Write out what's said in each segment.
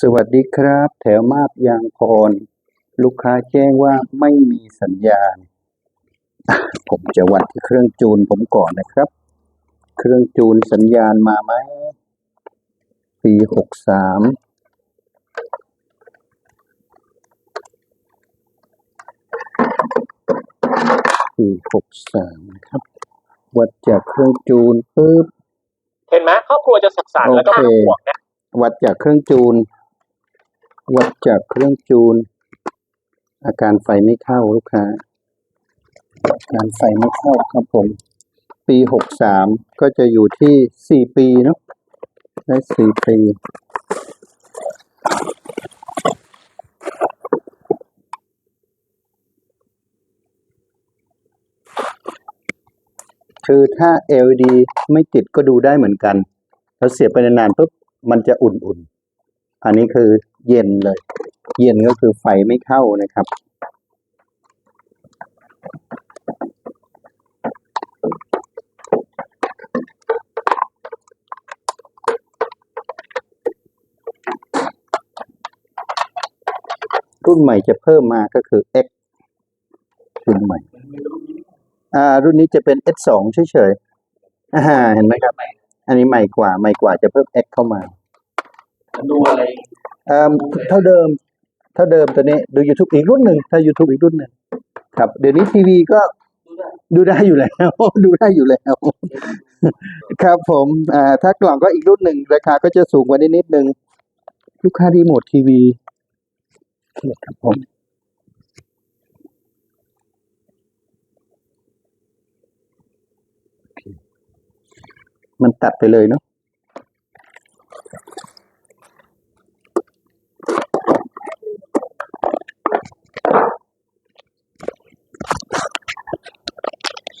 สวัสดีครับ แถวมาบยางพร ลูกค้าแจ้งว่าไม่มีสัญญาณ ผมจะวัดที่เครื่องจูนผมก่อนนะครับ เครื่องจูนสัญญาณมาไหมปีหกสามปีหกสามนะครับ วัดจากเครื่องจูนปุ๊บเห็นไหมครอบครัวจะสุขสันต์แล้วก็โอเคไม่ต้องห่วงนะวัดจากเครื่องจูน วัดจากเครื่องจูน อาการไฟไม่เข้าลูกค้าอาการไฟไม่เข้าครับผม ปีหกสามก็จะอยู่ที่สี่ปีเนาะได้สี่ปีคือถ้า LED ไม่ติดก็ดูได้เหมือนกันเราเสียบไปนานๆปุ๊บมันจะอุ่นๆ อันนี้คือเย็นเลย เย็นก็คือไฟไม่เข้านะครับ รุ่นใหม่จะเพิ่มมาก็คือ X รุ่นใหม่ อ่า รุ่นนี้จะเป็น S2 เฉยๆอ่าเห็นไหมครับ อันนี้ใหม่กว่า ใหม่กว่าจะเพิ่ม X เข้ามา ดูอะไรเอ่อเท่าเดิม เท่าเดิมตัวนี้ ดู YouTube อีกรุ่นหนึ่งถ้า YouTube อีกรุ่นหนึ่งครับ เดี๋ยวนี้ทีวีก็ดูได้อยู่แล้ว ดูได้อยู่แล้ว ครับผมอ่าถ้ากล่องก็อีกรุ่นหนึ่งราคาก็จะสูงกว่านิดนิดนึงลูกค้ารีโมททีวีครับผมมันตัดไปเลยเนาะ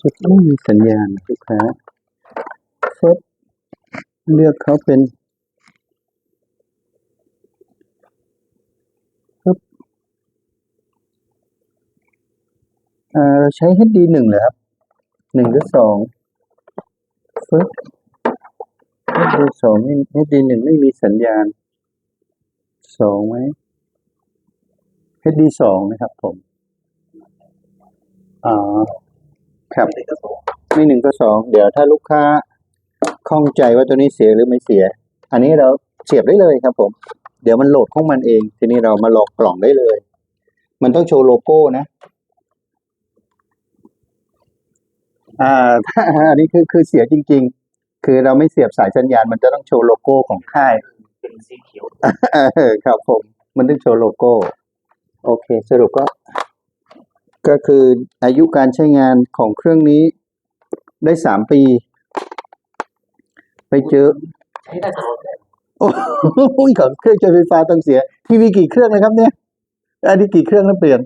ชุดไม่มีสัญญาณลูกค้าฟบเลือกเขาเป็นฟบเอ่อใช้ HD หนึ่งเหรอครับหนึ่งหรือสองฟบ HD สองไม่ HD หนึ่งไม่มีสัญญาณสองไหม HD สองนะครับผม อ๋อ ครับไม่หนึ่งก็สองเดี๋ยวถ้าลูกค้าข้องใจว่าตัวนี้เสียหรือไม่เสีย อันนี้เราเสียบได้เลยครับผม เดี๋ยวมันโหลดของมันเอง ทีนี้เรามาลอกกล่องได้เลย มันต้องโชว์โลโก้นะ อ่าอันนี้คือคือเสียจริง ๆ คือเราไม่เสียบสายสัญญาณ มันจะต้องโชว์โลโก้ของค่ายเป็นสีเขียวเออครับผม มันต้องโชว์โลโก้ โอเค สรุปก็ ก็คืออายุการใช้งานของเครื่องนี้ได้สามปี ไปเจอใช้ได้ตลอดเลยโอ้โหของเครื่องใช้ไฟฟ้าต้องเสีย ทีวีกี่เครื่องนะครับเนี่ยอันนี้กี่เครื่องแล้วเปลี่ยน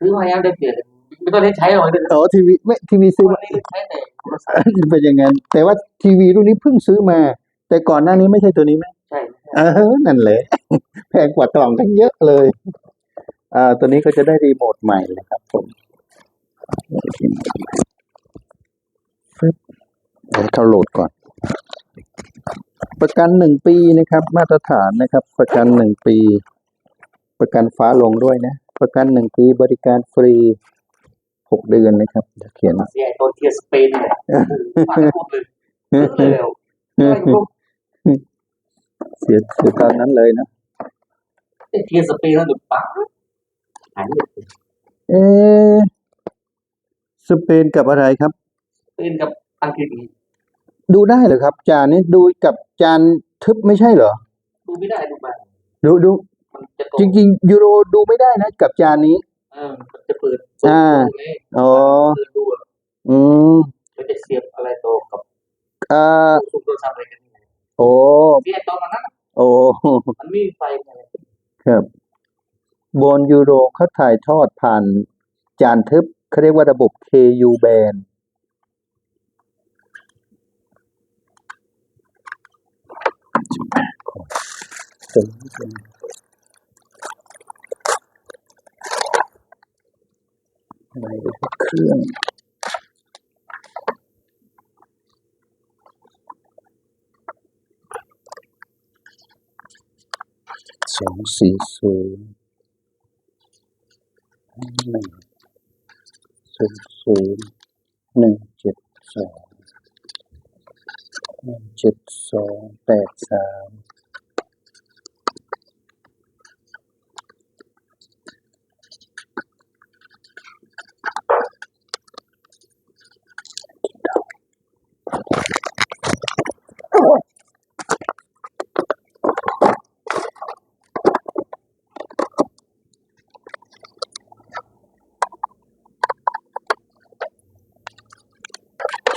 ซื้อมายังได้เปลี่ยนไม่ต้องได้ใช้หรอกเลยอ๋อทีวีไม่ทีวีซื้อวัมานนี้ใช้แต่โทรศัพท์เป็นอย่างนั้นแต่ว่าทีวีรุ่นนี้เพิ่งซื้อมา แต่ก่อนหน้านี้ไม่ใช่ตัวนี้ไหมใช่เออนั่นแหละแพงกว่ากล่องตั้งเยอะเลย อ่า ตัวนี้ก็จะได้รีโมทใหม่นะครับผมฟึบเดี๋ยวให้เขาโหลดก่อน ประกันหนึ่งปีนะครับ มาตรฐานนะครับ ประกันหนึ่งปี ประกันฟ้าลงด้วยนะ ประกันหนึ่งปีบริการฟรีหกเดือนนะครับเดี๋ยวเขียนเสียตัวเทียสเปนเนี่ยมาพูดเลยเร็วเสียเสียตอนนั้นเลยนะเทียสเปนแล้วหลุดปั๊บหาย เลยเอ๊ะสเปนกับอะไรครับเป็นกับอังกฤษดูได้เหรอครับ จานนี้ดูกับจานทึบไม่ใช่เหรอ ดูไม่ได้ดูมาดูดูมันจะตจริง ๆ ยูโรดูไม่ได้นะกับจานนี้ เออจะเปิดอ่าอ๋อ เปิดดูอืมมันจะเสียบอะไรต่อกับอ่าซุ้มโทรศัพท์อะไรกันโอ้เสียตอนนั้นโอ้ มันไม่มีไฟไงครับ บนยูโรเขาถ่ายทอดผ่านจานทึบเขาเรียกว่าระบบ KU band อะไรเครื่องสองสี่ศูนย์ หนึ่งศูนย์ศูนย์หนึ่งเจ็ดสองหนึ่งเจ็ดสองแปดสาม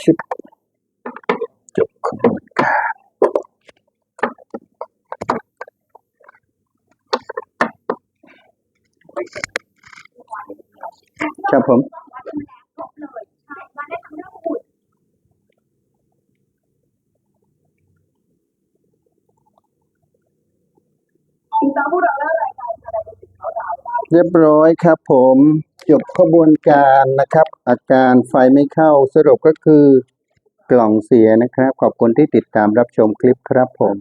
ชิบจบขบวนการ ครับผมเรียบร้อยครับผมจบขบวนการนะครับ อาการไฟไม่เข้าสรุปก็คือกล่องเสียนะครับ ขอบคุณที่ติดตามรับชมคลิปครับผม